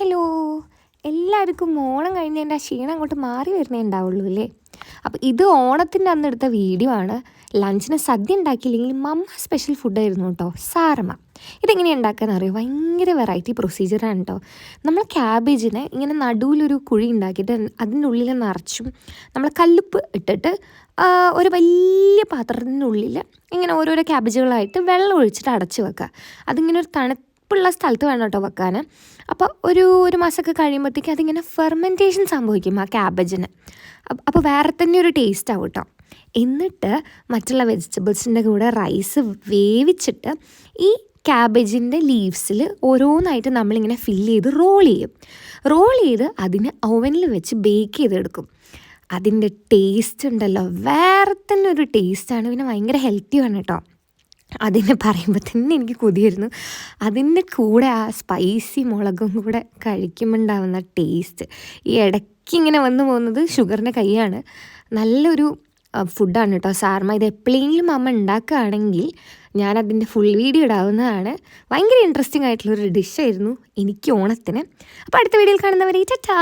Hello. എല്ലാവർക്കും ഓണം കഴിഞ്ഞതിന്റെ ആ ക്ഷീണം അങ്ങോട്ട് മാറി വരുന്നേ ഉണ്ടാവുള്ളൂ അല്ലേ? അപ്പോൾ ഇത് ഓണത്തിന്റെ അന്ന് എടുത്ത വീഡിയോ ആണ്. ലഞ്ചിന് സദ്യ ഉണ്ടാക്കിയില്ലെങ്കിൽ മമ്മ സ്പെഷ്യൽ ഫുഡായിരുന്നു കേട്ടോ. സാറമ്മ ഇതെങ്ങനെയാണ് ഉണ്ടാക്കാൻ അറിയോ? ഭയങ്കര വെറൈറ്റി പ്രൊസീജിയറാണ് കേട്ടോ നമ്മൾ ക്യാബേജിനെ ഇങ്ങനെ നടുവിലൊരു കുഴി ഉണ്ടാക്കിയിട്ട് അതിന്റെ ഉള്ളിൽ നിറച്ചും നമ്മൾ കല്ലുപ്പ് ഇട്ടിട്ട് ഒരു വലിയ പാത്രത്തിന്റെ ഉള്ളിൽ ഇങ്ങനെ ഓരോരോ ക്യാബേജുകളായിട്ട് വെള്ളം ഒഴിച്ചിട്ട് അടച്ചു വെക്കുക. അതിങ്ങനെ ഒരു തണുപ്പുള്ള സ്ഥലത്ത് വേണം കേട്ടോ വെക്കാൻ. അപ്പോൾ ഒരു ഒരു മാസമൊക്കെ കഴിയുമ്പോഴത്തേക്ക് അതിങ്ങനെ ഫെർമെന്റേഷൻ സംഭവിക്കും ആ ക്യാബേജിന് അപ്പോൾ വേറെ തന്നെ ഒരു ടേസ്റ്റ് ആവും കേട്ടോ. എന്നിട്ട് മറ്റുള്ള വെജിറ്റബിൾസിന്റെ കൂടെ റൈസ് വേവിച്ചിട്ട് ഈ ക്യാബേജിന്റെ ലീവ്സിൽ ഓരോന്നായിട്ട് നമ്മളിങ്ങനെ ഫില്ല് ചെയ്ത് റോൾ ചെയ്യും. റോൾ ചെയ്ത് അതിനെ ഓവനിൽ വെച്ച് ബേക്ക് ചെയ്തെടുക്കും. അതിന്റെ ടേസ്റ്റ് ഉണ്ടല്ലോ. വേറെ തന്നെ ഒരു ടേസ്റ്റാണ് പിന്നെ ഭയങ്കര ഹെൽത്തിയാണ് കേട്ടോ. അതിനെ പറയുമ്പോൾ തന്നെ എനിക്ക് കൊതിയായിരുന്നു. അതിന്റെ കൂടെ ആ സ്പൈസി മുളകും കൂടെ കഴിക്കുമ്പോണ്ടാവുന്ന ടേസ്റ്റ് ഈ ഇടയ്ക്ക് ഇങ്ങനെ വന്നു പോകുന്നത് ഷുഗറിന്റെ കൈയാണ്. നല്ലൊരു ഫുഡാണ് കേട്ടോ സാർമ ഇത് എപ്പോഴെങ്കിലും അമ്മ ഉണ്ടാക്കുകയാണെങ്കിൽ ഞാനതിന്റെ ഫുൾ വീഡിയോ ഇടാവുന്നതാണ്. ഭയങ്കര ഇൻട്രസ്റ്റിംഗ് ആയിട്ടുള്ളൊരു ഡിഷായിരുന്നു എനിക്ക് ഓണത്തിന്. അപ്പോൾ അടുത്ത വീഡിയോയിൽ കാണുന്നവരെ ടാ.